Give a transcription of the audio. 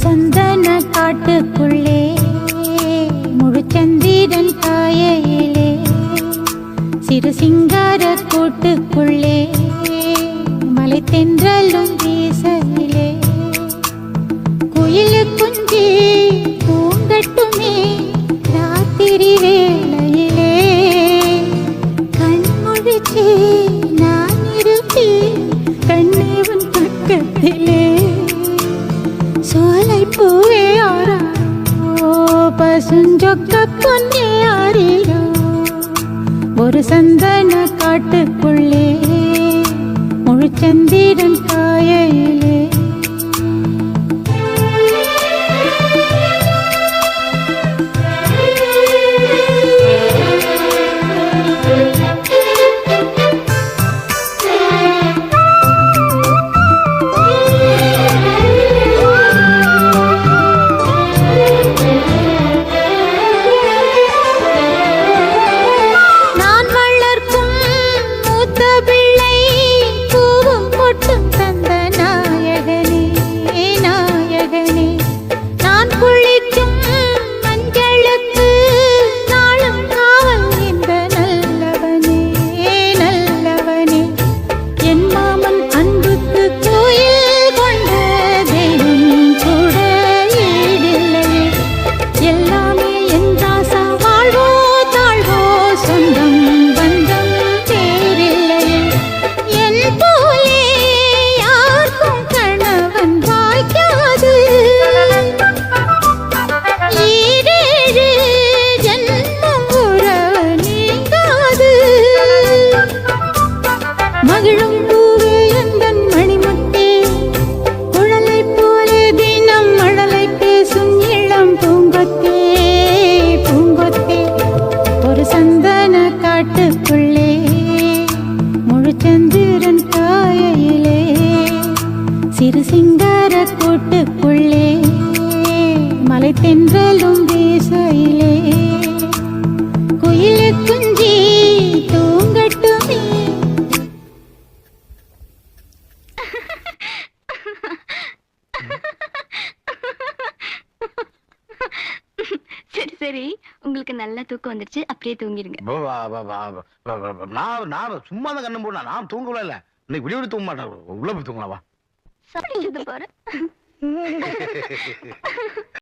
சந்தன காட்டுக்குள்ளே முழுச்சந்திரன் காயிலே சிறு சிங்கார கூட்டுக்குள்ளே மலை தென்றலும் வீசலிலே செஞ்சொக்க பொன்னே ஆறிலோ. ஒரு சந்தன காட்டுக்குள்ளே முழு சந்திரன் காயிலே சிங்கார கூட்டுக்குள்ளே மலை தென்றலும் வீசையிலே குயிலு குஞ்சி தூங்கட்டுமே. சரி சரி. உங்களுக்கு நல்ல தூக்கம் வந்துருச்சு. அப்படியே தூங்கிடுங்க நான் நான் சும்மா தான் கண்ணு போடா நான் தூங்கவே இல்லை. இன்னைக்கு விடிய விட தூங்க மாட்டேன். உள்ள போய் தூங்கலாம் வா. சாப்பிட்டு பாரு